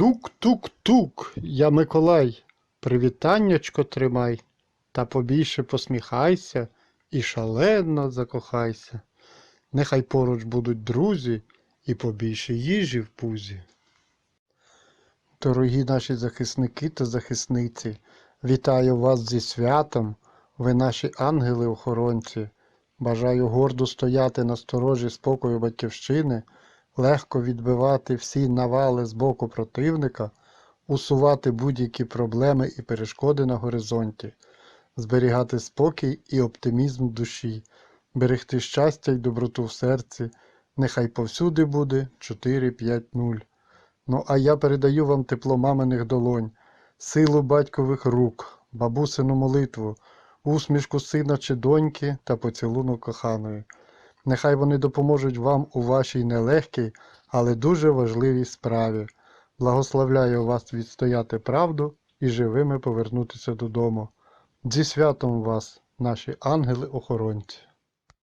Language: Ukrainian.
Тук-тук-тук, я Миколай, привітаннячко тримай, та побільше посміхайся і шалено закохайся. Нехай поруч будуть друзі і побільше їжі в пузі. Дорогі наші захисники та захисниці, вітаю вас зі святом, ви наші ангели-охоронці. Бажаю гордо стояти на сторожі спокою батьківщини, легко відбивати всі навали з боку противника, усувати будь-які проблеми і перешкоди на горизонті, зберігати спокій і оптимізм душі, берегти щастя й доброту в серці, нехай повсюди буде 4-5-0. Ну а я передаю вам тепло маминих долонь, силу батькових рук, бабусину молитву, усмішку сина чи доньки та поцілунок коханої. Нехай вони допоможуть вам у вашій нелегкій, але дуже важливій справі. Благословляю вас відстояти правду і живими повернутися додому. Зі святом вас, наші ангели-охоронці!